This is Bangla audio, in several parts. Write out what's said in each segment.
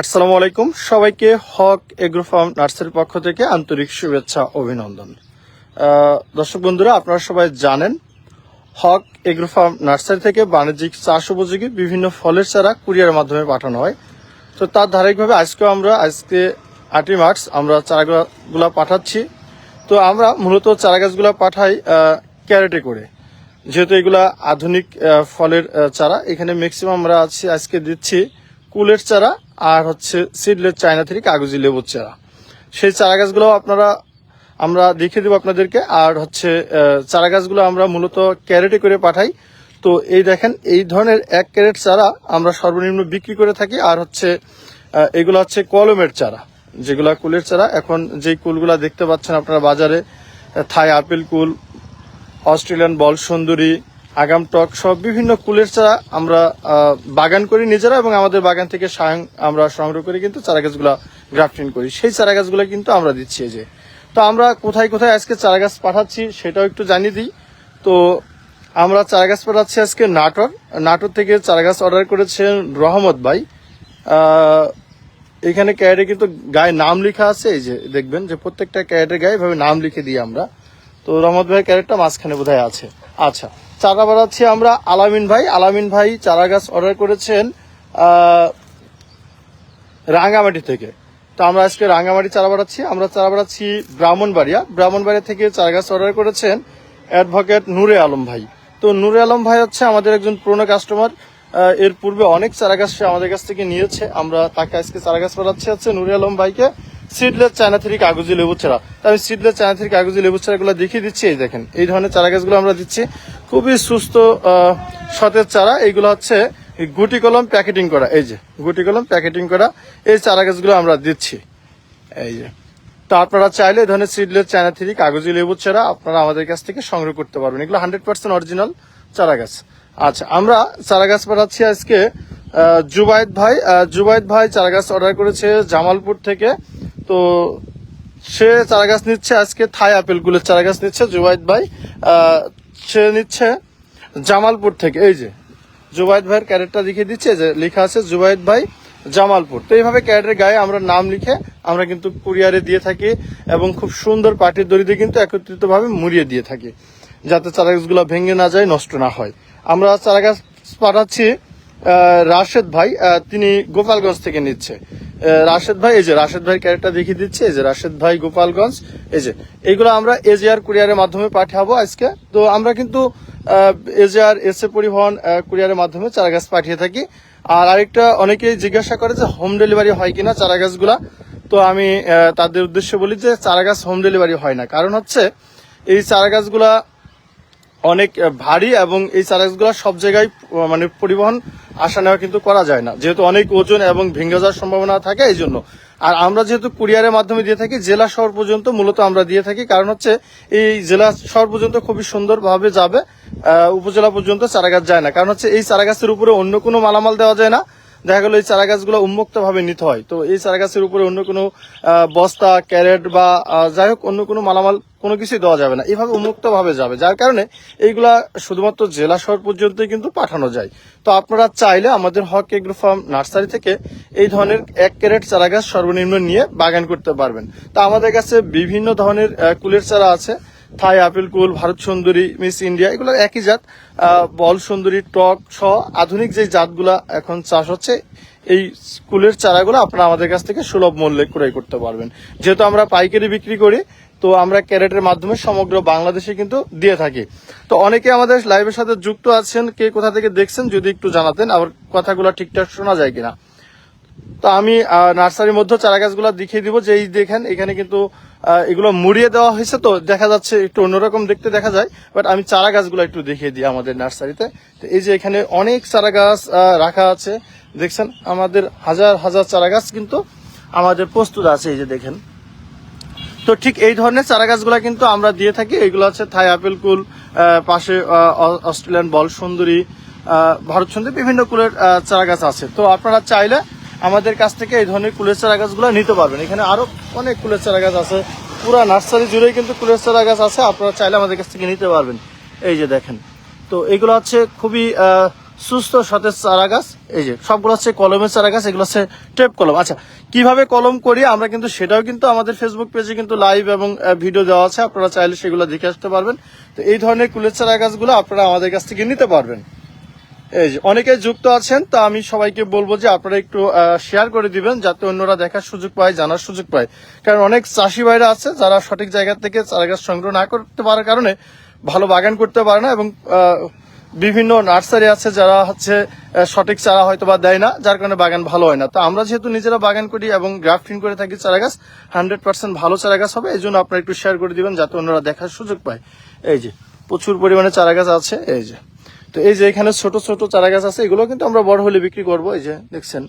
আসসালামু আলাইকুম। সবাইকে হক এগ্রো ফার্ম নার্সারির পক্ষ থেকে আন্তরিক শুভেচ্ছা, অভিনন্দন। দর্শক বন্ধুরা, আপনারা সবাই জানেন, হক এগ্রো ফার্ম নার্সারি থেকে বাণিজ্যিক চাষ উপযোগী বিভিন্ন ফলের চারা কুরিয়ারের মাধ্যমে পাঠানো হয়। তো তার ধারাবাহিকভাবে আজকেও আমরা, আজকে আটই মার্চ, আমরা চারাগুলা পাঠাচ্ছি। তো আমরা মূলত চারা গাছগুলা পাঠাই ক্যারেটে করে। যেহেতু এগুলা আধুনিক ফলের চারা, এখানে ম্যাক্সিমাম আমরা আছি, আজকে দিচ্ছি কুলের চারা আর হচ্ছে সিডলের চায়না থেকে কাগজি লেবুর চারা। সেই চারা গাছগুলো আপনারা, আমরা দেখিয়ে দেবো আপনাদেরকে। আর হচ্ছে চারা গাছগুলো আমরা মূলত ক্যারেটে করে পাঠাই। তো এই দেখেন, এই ধরনের এক ক্যারেট চারা আমরা সর্বনিম্ন বিক্রি করে থাকি। আর হচ্ছে এগুলো হচ্ছে কলমের চারা, যেগুলা কুলের চারা। এখন যেই কুলগুলা দেখতে পাচ্ছেন আপনারা বাজারে থাই, আপেল কুল, অস্ট্রেলিয়ান বল সুন্দরী আগাম টক সব বিভিন্ন কুলের চারা আমরা বাগান করি নিজেরা এবং আমাদের বাগান থেকে সায়ং আমরা সংগ্রহ করে, কিন্তু চারা গাছগুলা গ্রাফটিং করি। সেই চারা গাছগুলো কিন্তু আমরা দিচ্ছি যে। তো আমরা কোথায় কোথায় আজকে চারা গাছ পাঠাচ্ছি সেটাও একটু জানিয়ে দিই। তো আমরা চারা গাছ পাঠাচ্ছি আজকে নাটোর। নাটোর থেকে চারা গাছ অর্ডার করেছেন রহমত ভাই। এখানে ক্যারেটে কিন্তু গায়ে নাম লেখা আছে, এই যে দেখবেন যে প্রত্যেকটা ক্যারেটের গায়ে এভাবে নাম লিখে দিই আমরা। তো রহমত ভাই ক্যারেটটা মাঝখানে বোধহয় আছে। আচ্ছা চারা বাড়াচ্ছি আমরা আলামিন ভাই। আলামিন ভাই চারা গাছ অর্ডার করেছেন রাঙ্গামাটি থেকে। তো আমরা আজকে রাঙ্গামাটি চারা বাড়াচ্ছি। আমরা চারা বাড়াচ্ছি ব্রাহ্মণবাড়িয়া। ব্রাহ্মণবাড়িয়া থেকে চারা গাছ অর্ডার করেছেন অ্যাডভোকেট নূরে আলম ভাই। তো নূরে আলম ভাই হচ্ছে আমাদের একজন পুরনো কাস্টমার এর পূর্বে অনেক চারা গাছ সে আমাদের কাছ থেকে নিয়েছে। আমরা তাকে আজকে চারা গাছ পাঠাচ্ছি হচ্ছে নূরে আলম ভাইকে। সিডলেস চায়না থেকে কাগজি লেবু চারা। তো আমি সিডলেস চায়না থেকে কাগজি লেবু চারাগুলো দেখিয়ে দিচ্ছি এই দেখেন। এই ধরনের চারা গাছগুলো আমরা দিচ্ছি। খুবই সুস্থ সতেজ চারা। এইগুলো হচ্ছে গুটি কলম প্যাকেটিং করা। এই যে গুটি কলম প্যাকেটিং করা। এই চারা গাছগুলো আমরা দিচ্ছি। এই যে তো আপনারা চাইলে এই ধরনের সিডলেস চায়না থেকে কাগজি লেবু চারা আপনারা আমাদের কাছ থেকে সংগ্রহ করতে পারবেন। এগুলো হান্ড্রেড পার্সেন্ট অরিজিনাল চারা গাছ। আচ্ছা আমরা চারা গাছ পাঠাচ্ছি আজকে আহ, ভাই। আহ, ভাই চারা গাছ অর্ডার করেছে জামালপুর থেকে। তো সে চারা গাছ নিচ্ছে, আজকে থাই আপেল গুলের চারা গাছ নিচ্ছে, জুবাইদ ভাই। সে নিচ্ছে জামালপুর থেকে, এই যে। জুবাইদ ভাইয়ের ক্যারেটটা লিখে দিচ্ছে যে লেখা আছে জুবাইদ ভাই জামালপুর। তো এইভাবে ক্যারেটের গায়ে আমরা নাম লিখে আমরা কিন্তু কুরিয়ারে দিয়ে থাকি এবং খুব সুন্দর পাটির দড়িতে কিন্তু একত্রিতভাবে মুড়িয়ে দিয়ে থাকি, যাতে চারা গাছগুলো ভেঙে না যায়, নষ্ট না হয়। আমরা চারা গাছ পাঠাচ্ছি রাশেদ ভাই তিনি গোপালগঞ্জ থেকে নিচ্ছে। রাশেদ ভাই এই যে রাশেদ ভাই ক্যারেক্টার দেখিয়ে দিচ্ছে এই যে রাশেদ ভাই গোপালগঞ্জ এই যে এইগুলো আমরা এজিআর কুরিয়ারের মাধ্যমে পাঠাবো আজকে। তো আমরা কিন্তু এজিআর এসএ পরিবহন আহ, কুরিয়ারের মাধ্যমে চারা গাছ পাঠিয়ে থাকি। আর আরেকটা অনেকেই জিজ্ঞাসা করে যে হোম ডেলিভারি হয় কিনা চারা গাছগুলা তো আমি তাদের উদ্দেশ্যে বলি যে চারা গাছ হোম ডেলিভারি হয় না। কারণ হচ্ছে এই চারা গাছগুলা অনেক ভারী এবং এই চারাগাছগুলো সব জায়গায় মানে পরিবহন আসা নেওয়া কিন্তু করা যায় না। যেহেতু অনেক ওজন এবং ভেঙে যাওয়ার সম্ভাবনা থাকে, এই জন্য। আর আমরা যেহেতু কুরিয়ারের মাধ্যমে দিয়ে থাকি, জেলা শহর পর্যন্ত মূলত আমরা দিয়ে থাকি। কারণ হচ্ছে, এই জেলা শহর পর্যন্ত খুবই সুন্দরভাবে যাবে উপজেলা পর্যন্ত চারাগাছ যায় না। কারণ হচ্ছে, এই চারাগাছের উপরে অন্য কোনো মালামাল দেওয়া যায় না। দেখা গেলো এই চারা গাছগুলো উন্মুক্ত ভাবে নিতে হয়। তো এই চারা গাছের উপরে অন্য কোনো বস্তা, ক্যারেট বা যাই হোক অন্য কোনো মালামাল কোনো কিছুই দেওয়া যাবে না। এইভাবে উন্মুক্ত ভাবে যাবে, যার কারণে এইগুলা শুধুমাত্র জেলা শহর পর্যন্তই কিন্তু পাঠানো যায়। তো আপনারা চাইলে আমাদের হক এগ্রো ফার্ম নার্সারি থেকে এই ধরনের এক ক্যারেট চারা গাছ সর্বনিম্ন নিয়ে বাগান করতে পারবেন। তো আমাদের কাছে বিভিন্ন ধরনের কুলের চারা আছে। থাই, আপেল, কুল, ভারত সুন্দরী, মিস ইন্ডিয়া এগুলো একই জাত। বল, সুন্দরী, টক সহ আধুনিক যে জাতগুলা এখন চাষ হচ্ছে, এই কুলের চারাগুলো আপনারা আমাদের কাছ থেকে সুলভ মূল্যে ক্রয় করতে পারবেন। যেহেতু আমরা পাইকারি বিক্রি করি, তো আমরা ক্যারেটের মাধ্যমে সমগ্র বাংলাদেশে কিন্তু দিয়ে থাকি। তো অনেকে আমাদের লাইভের সাথে যুক্ত আছেন, কে কোথা থেকে দেখছেন, যদি একটু জানাতেন, আবার কথাগুলো ঠিকঠাক শোনা যায় কিনা। তো আমি নার্সারির মধ্যে চারা গাছগুলো দেখিয়ে দিব যে এই দেখেন, এখানে কিন্তু এগুলো মুড়িয়ে দেওয়া হয়েছে তো দেখা যাচ্ছে একটু অন্যরকম দেখতে দেখা যায় বাট আমি চারা গাছগুলো একটু দেখিয়ে দিই আমাদের নার্সারিতে। তো এই যে এখানে অনেক চারা গাছ রাখা আছে, দেখছেন? আমাদের হাজার হাজার চারা গাছ কিন্তু আমাদের প্রস্তুত আছে, এই যে দেখেন। তো ঠিক এই ধরনের চারা গাছগুলো কিন্তু আমরা দিয়ে থাকি। এগুলো হচ্ছে থাই আপেল কুল পাশে অস্ট্রেলিয়ান বল সুন্দরী ভারত সুন্দরী বিভিন্ন কুলের চারা গাছ আছে। তো আপনারা চাইলে আমাদের কাছ থেকে এই ধরনের কুলের চারা গাছগুলো নিতে পারবেন। এখানে আরও অনেক কুলের চারা গাছ আছে। পুরো নার্সারি জুড়েই কিন্তু কুলের চারা গাছ আছে। আপনারা চাইলে আমাদের কাছ থেকে নিতে পারবেন। এই যে দেখেন। তো এগুলো হচ্ছে খুবই সুস্থ সতেজ চারা গাছ। এই যে সবগুলো হচ্ছে কলমের চারা গাছ, এগুলো হচ্ছে টেপ কলম। আচ্ছা কীভাবে কলম করি আমরা কিন্তু সেটাও কিন্তু আমাদের ফেসবুক পেজে কিন্তু লাইভ এবং ভিডিও দেওয়া আছে। আপনারা চাইলে সেগুলো দেখে আসতে পারবেন। তো এই ধরনের কুলের চারা গাছগুলো আপনারা আমাদের কাছ থেকে নিতে পারবেন। এই যে, অনেকে যুক্ত আছেন, তা আমি সবাইকে বলব যে আপনারা একটু শেয়ার করে দিবেন যাতে অন্যরা দেখার সুযোগ পায়, জানার সুযোগ পায়। কারণ অনেক চাষি ভাইরা আছে যারা সঠিক জায়গা থেকে চারাগাছ সংগ্রহ না করতে পারার কারণে ভালো বাগান করতে পারে না এবং বিভিন্ন নার্সারি আছে যারা হচ্ছে সঠিক চারা হয়তো বা দেয় না, যার কারণে বাগান ভালো হয় না। তো আমরা যেহেতু নিজেরা বাগান করি এবং গ্রাফটিং করে থাকি চারা গাছ হান্ড্রেড পার্সেন্ট ভালো চারা গাছ হবে এই জন্য আপনারা একটু শেয়ার করে দিবেন যাতে অন্যরা দেখার সুযোগ পায়। এই যে, প্রচুর পরিমাণে চারা গাছ আছে, এই যে। তো এই যে এখানে ছোট ছোট চারা গাছ আছে, এগুলো কিন্তু আমরা বড় হলে বিক্রি করব, এই যে দেখছেন।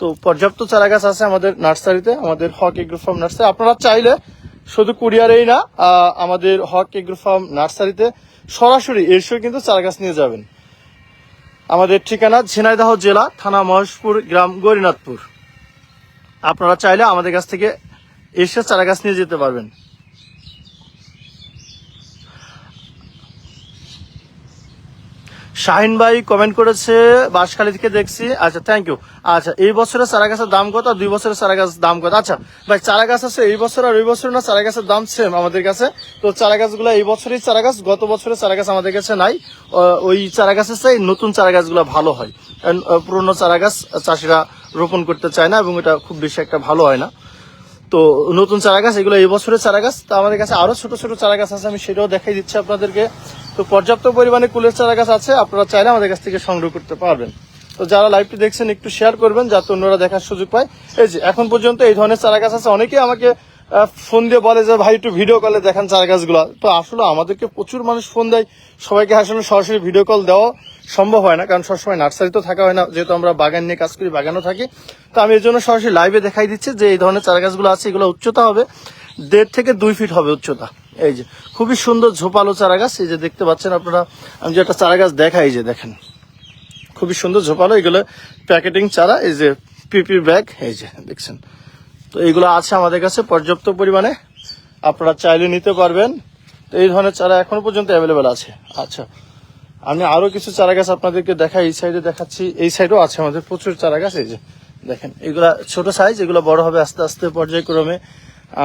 তো পর্যাপ্ত চারা গাছ আছে আমাদের নার্সারিতে, আমাদের হক এগ্রো ফার্ম নার্সারি। আপনারা চাইলে শুধু কুরিয়ারেই না আমাদের হক এগ্রো ফার্ম নার্সারিতে সরাসরি এসেও কিন্তু চারা গাছ নিয়ে যাবেন। আমাদের ঠিকানা ঝিনাইদহ জেলা, থানা মহেশপুর, গ্রাম গরিনাথপুর। আপনারা চাইলে আমাদের কাছ থেকে এসে চারা গাছ নিয়ে যেতে পারবেন। শাহিন ভাই কমেন্ট করেছে বাঁশখালী থেকে দেখছি। আচ্ছা থ্যাংক ইউ আচ্ছা এই বছরের চারা গাছের দাম কত? দুই বছরের চারা গাছ দাম কত? আচ্ছা ভাই চারা গাছ আছে এই বছর আর ওই বছর না চারা গাছের দাম সেম আমাদের কাছে। তো চারা গাছগুলো এই বছরই চারা গাছ গত বছরের চারা গাছ আমাদের কাছে নাই। ওই চারা গাছের চাই নতুন চারা গাছগুলো ভালো হয়। আহ, পুরনো চারা গাছ চাষিরা রোপণ করতে চায় না এবং এটা খুব বেশি একটা ভালো হয় না। তো নতুন চারা গাছ এগুলো এবছরের বছরের চারা গাছ তো আমাদের কাছে আরও ছোট ছোট চারা গাছ আছে, আমি সেটাও দেখাই দিচ্ছি আপনাদেরকে। তো পর্যাপ্ত পরিমাণে কুলের চারা গাছ আছে, আপনারা চাইলে আমাদের কাছ থেকে সংগ্রহ করতে পারবেন। তো যারা লাইভটি দেখছেন, একটু শেয়ার করবেন, যাতে অন্যরা দেখার সুযোগ পায়। এই যে, এখন পর্যন্ত এই ধরনের চারা গাছ আছে, অনেকেই আমাকে ফোন দিয়ে বলে যে, ভাই, একটু ভিডিও কলে দেখান চারা গাছগুলো। তো আসলে আমাদেরকে প্রচুর মানুষ ফোন দেয়। সবাইকে আসলে সরাসরি ভিডিও কল দেওয়া সম্ভব হয় না, কারণ সবসময় নার্সারি তো থাকা হয় না, যেহেতু আমরা বাগান নিয়ে কাজ করি, বাগানও থাকি। তো আমি এই জন্য সরাসরি লাইভে দেখাই দিচ্ছি যে, এই ধরনের চারা গাছগুলো আছে, এগুলো উচ্চতা হবে দেড় থেকে দুই ফিট হবে উচ্চতা। এই যে, খুবই সুন্দর ঝোপালো চারা গাছ, এই যে দেখতে পাচ্ছেন আপনারা, আমি যে একটা চারা গাছ দেখাই যে দেখেন। খুবই সুন্দর ঝোপালো, এগুলো প্যাকেটিং চারা, এই যে পিপি ব্যাগ, এই যে, দেখছেন। তো এইগুলো আছে আমাদের কাছে পর্যাপ্ত পরিমাণে। আপনারা চাইলে নিতে পারবেন। তো এই ধরনের চারা এখনও পর্যন্ত অ্যাভেলেবেল আছে। আচ্ছা আমি আরও কিছু চারা গাছ আপনাদেরকে দেখাই। এই সাইডে দেখাচ্ছি। এই সাইডেও আছে আমাদের প্রচুর চারা গাছ। এই যে, দেখেন, এগুলা ছোট সাইজ এগুলো বড় হবে আস্তে আস্তে পর্যায়ক্রমে।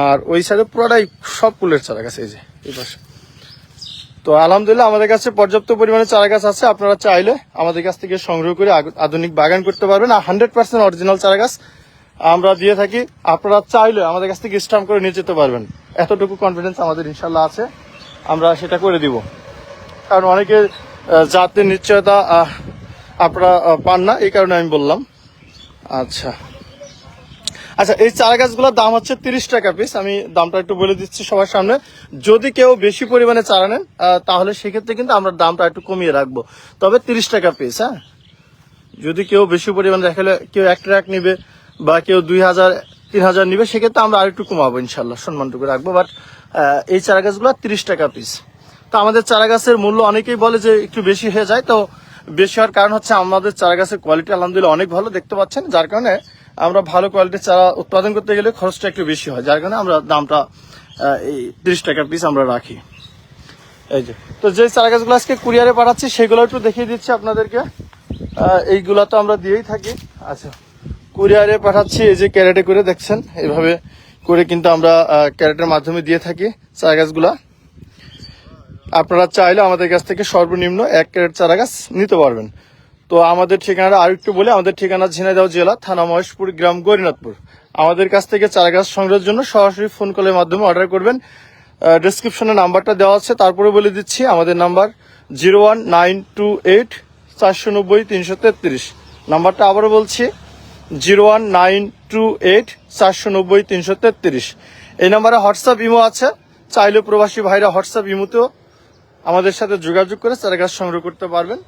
আর ওই সাইডে পুরোটাই সব ফুলের চারা গাছ। এই যে, এই পাশে। তো আলহামদুলিল্লাহ আমাদের কাছে পর্যাপ্ত পরিমাণে চারা গাছ আছে। আপনারা চাইলে আমাদের কাছ থেকে সংগ্রহ করে আধুনিক বাগান করতে পারবেন। আর হান্ড্রেড পার্সেন্ট অরিজিনাল চারা গাছ। আমরা দিয়ে থাকি। আপনারা চাইলে আমাদের কাছ থেকে স্টাম্প করে নিয়ে যেতে পারবেন। এতটুকু কনফিডেন্স আমাদের ইনশাল্লাহ আছে। আমরা সেটা করে দিব। কারণ অনেকে জাতের নিশ্চয়তা আপনারা পান না, এই কারণে আমি বললাম। আচ্ছা। আচ্ছা এই চারা গাছগুলোর দাম হচ্ছে তিরিশ টাকা পিস আমি দামটা একটু বলে দিচ্ছি সবার সামনে। যদি কেউ বেশি পরিমাণে চারা নেন তাহলে সেক্ষেত্রে কিন্তু আমরা দামটা একটু কমিয়ে রাখব। তবে তিরিশ টাকা পিস হ্যাঁ? যদি কেউ বেশি পরিমাণে দেখালে কেউ এক ট্রাক নিবে বা কেউ দুই হাজার, তিন হাজার নিবে, সেক্ষেত্রে আমরা আরেকটু কমাবো, ইনশাল্লাহ, সম্মানটুকু রাখব। বাট এই চারা গাছগুলো তিরিশ টাকা পিস তো আমাদের চারা গাছের মূল্য অনেকেই বলে যে একটু বেশি হয়ে যায়। তো বেশি হওয়ার কারণ হচ্ছে আমাদের চারা গাছের কোয়ালিটি আলহামদুলিল্লাহ অনেক ভালো দেখতে পাচ্ছেন। যার কারণে আমরা ভালো কোয়ালিটির চারা উৎপাদন করতে গেলে খরচটা একটু বেশি হয়। যার কারণে আমরা দামটা এই তিরিশ টাকা পিস আমরা রাখি। এই যে, তো যে চারা গাছগুলো আজকে কুরিয়ারে পাঠাচ্ছি, সেগুলো একটু দেখিয়ে দিচ্ছি আপনাদেরকে। এইগুলা তো আমরা দিয়েই থাকি। আচ্ছা। কুরিয়ারে পাঠাচ্ছি, এই যে ক্যারেটে করে দেখছেন, এইভাবে করে কিন্তু আমরা ক্যারেটের মাধ্যমে দিয়ে থাকি চারা গাছগুলা আপনারা চাইলে আমাদের কাছ থেকে সর্বনিম্ন এক ক্যারেট চারা গাছ নিতে পারবেন। তো আমাদের ঠিকানাটা আরেকটু বলে, আমাদের ঠিকানা ঝিনাইদহ জেলা, থানা মহেশপুর, গ্রাম গরিনাথপুর। আমাদের কাছ থেকে চারা গাছ সংগ্রহের জন্য সরাসরি ফোন কলের মাধ্যমে অর্ডার করবেন। ডিসক্রিপশনে নাম্বারটা দেওয়া আছে, তারপরে বলে দিচ্ছি, আমাদের number zero one nine two eight চারশো নব্বই তিনশো তেত্রিশ। নাম্বারটা আবারও বলছি zero one nine two eight চারশো নব্বই তিনশো তেত্রিশ। এই নাম্বারে হোয়াটসঅ্যাপ ইমো আছে। চাইলে প্রবাসী ভাইরা হোয়াটসঅ্যাপ ইমোতেও আমাদের সাথে যোগাযোগ করে চারা গাছ সংগ্রহ করতে পারবেন।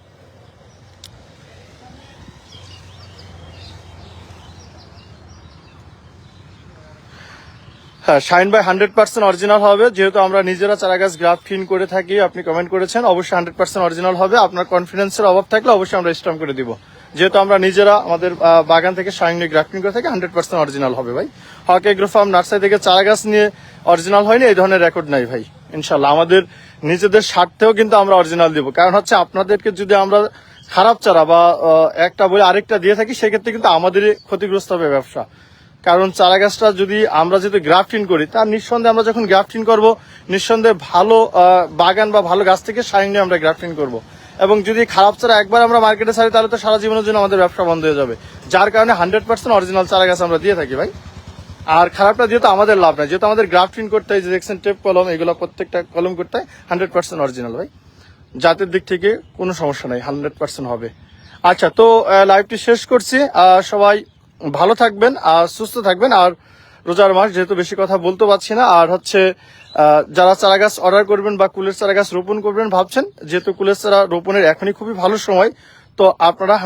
হ্যাঁ shine by hundred percent original হবে। যেহেতু আমরা নিজেরা চারা গাছ গ্রাফটিন করে থাকি, আপনি কমেন্ট করেছেন, অবশ্যই হান্ড্রেড পার্সেন্ট অরিজিনাল হবে। আপনার কনফিডেন্সের অভাব থাকলে অবশ্যই আমরা স্টাম্প করে দিব। যেহেতু আমরা নিজেরা আমাদের বাগান থেকে শাইনি গ্রাফটিং করে থাকি হান্ড্রেড পার্সেন্ট অরিজিনাল হবে ভাই। হক এগ্রো ফার্ম নার্সারি থেকে চারা গাছ নিয়ে অরিজিনাল হয়নি, এই ধরনের রেকর্ড নাই ভাই। ইনশাল্লাহ আমাদের নিজেদের স্বার্থেও কিন্তু আমরা অরিজিনাল দিব। কারণ হচ্ছে আপনাদেরকে যদি আমরা খারাপ চারা বা একটা বলে আরেকটা দিয়ে থাকি, সেক্ষেত্রে কিন্তু আমাদেরই ক্ষতিগ্রস্ত হবে ব্যবসা। কারণ চারা গাছটা যদি আমরা যদি গ্রাফটিং করি, তার নিঃসন্দেহে আমরা যখন গ্রাফটিং করব, নিঃসন্দেহে ভালো বাগান বা ভালো গাছ থেকে সাইন নিয়ে আমরা গ্রাফটিং করব। এবং যদি খারাপ চারা একবার আমরা মার্কেটে ছাড়ি, তাহলে তো সারা জীবনের জন্য আমাদের ব্যবসা বন্ধ হয়ে যাবে। যার কারণে হান্ড্রেড পার্সেন্ট অরিজিনাল চারা গাছ আমরা দিয়ে থাকি ভাই। আর খারাপটা যেহেতু আমাদের লাভ নাই, যেহেতু আমাদের গ্রাফটিং করতে হয় যে দেখছেন টেপ কলম এগুলো প্রত্যেকটা কলম করতে হয় হান্ড্রেড পার্সেন্ট অরিজিনাল ভাই। জাতের দিক থেকে কোনো সমস্যা নাই হান্ড্রেড পার্সেন্ট হবে। আচ্ছা তো লাইভটি শেষ করছি। সবাই ভালো থাকবেন আর সুস্থ থাকবেন, আর রোজার মাস যেহেতু বেশি কথা বলতে পারছি না, আর হচ্ছে যারা চারা গাছ অর্ডার করবেন বা কুলের চারা গাছ রোপণ করবেন ভাবছেন, যেহেতু কুলের চারা রোপণের এখনই খুবই ভালো সময়, তো আপনারা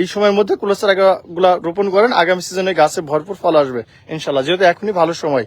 এই সময়ের মধ্যে কুলের চারা গুলা রোপণ করেন, আগামী সিজনে গাছে ভরপুর ফল আসবে ইনশাল্লাহ যেহেতু এখনই ভালো সময়।